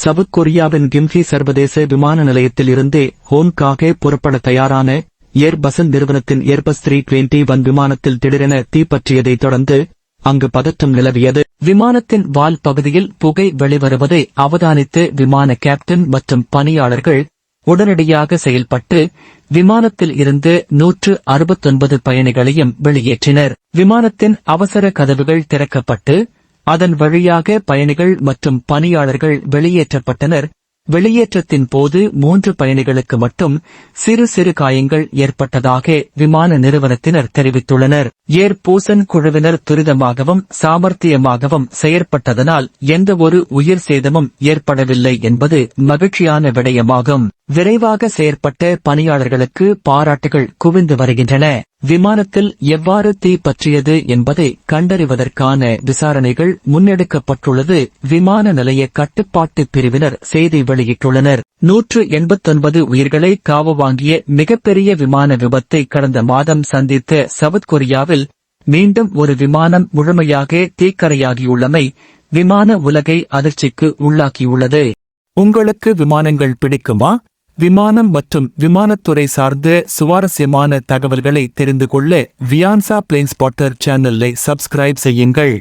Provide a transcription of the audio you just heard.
South கொரியாவின் கிம்ஹி சர்வதேச விமான நிலையத்தில் இருந்தே ஹோன்காகே புறப்பட தயாரான ஏர்பசன் நிறுவனத்தின் ஏர்பஸ் த்ரீ டுவெண்டி வன் விமானத்தில் திடீரென தீப்பற்றியதைத் தொடர்ந்து அங்கு பதற்றம் நிலவியது. விமானத்தின் வால் பகுதியில் புகை வெளிவருவதை அவதானித்து விமான கேப்டன் மற்றும் பணியாளர்கள் உடனடியாக செயல்பட்டு விமானத்தில் இருந்து நூற்று அறுபத்தொன்பது பயணிகளையும் வெளியேற்றினர். விமானத்தின் அவசர கதவுகள் திறக்கப்பட்டு அதன் வழியாக பயணிகள் மற்றும் பணியாளர்கள் வெளியேற்றப்பட்டனர். வெளியேற்றத்தின் போது மூன்று பயணிகளுக்கு மட்டும் சிறு சிறு காயங்கள் ஏற்பட்டதாக விமான நிறுவனத்தினர் தெரிவித்துள்ளனர். ஏர் பூசன் குழுவினர் துரிதமாகவும் சாமர்த்தியமாகவும் செயற்பட்டதனால் எந்த ஒரு உயிர் சேதமும் ஏற்படவில்லை என்பது மகிழ்ச்சியான விடயமாகும். விரைவாக செயற்பட்ட பணியாளர்களுக்கு பாராட்டுகள் குவிந்து வருகின்றன. விமானத்தில் எவ்வாறு தீ பற்றியது என்பதை கண்டறிவதற்கான விசாரணைகள் முன்னெடுக்கப்பட்டுள்ளது. விமான நிலைய கட்டுப்பாட்டு பிரிவினர் செய்தி வெளியிட்டுள்ளனர். நூற்று எண்பத்தொன்பது உயிர்களை காவு வாங்கிய மிகப்பெரிய விமான விபத்தை கடந்த மாதம் சந்தித்த சவுத் கொரியாவில் மீண்டும் ஒரு விமானம் முழுமையாக தீக்கரையாகியுள்ளமை விமான உலகை அதிர்ச்சிக்கு உள்ளாக்கியுள்ளது. உங்களுக்கு விமானங்கள் பிடிக்குமா? விமானம் மற்றும் விமானத்துறை சார்ந்த சுவாரஸ்யமான தகவல்களை தெரிந்து கொள்ள வியான்சா பிளேன் ஸ்பாட்டர் சேனலை சப்ஸ்கிரைப் செய்யுங்கள்.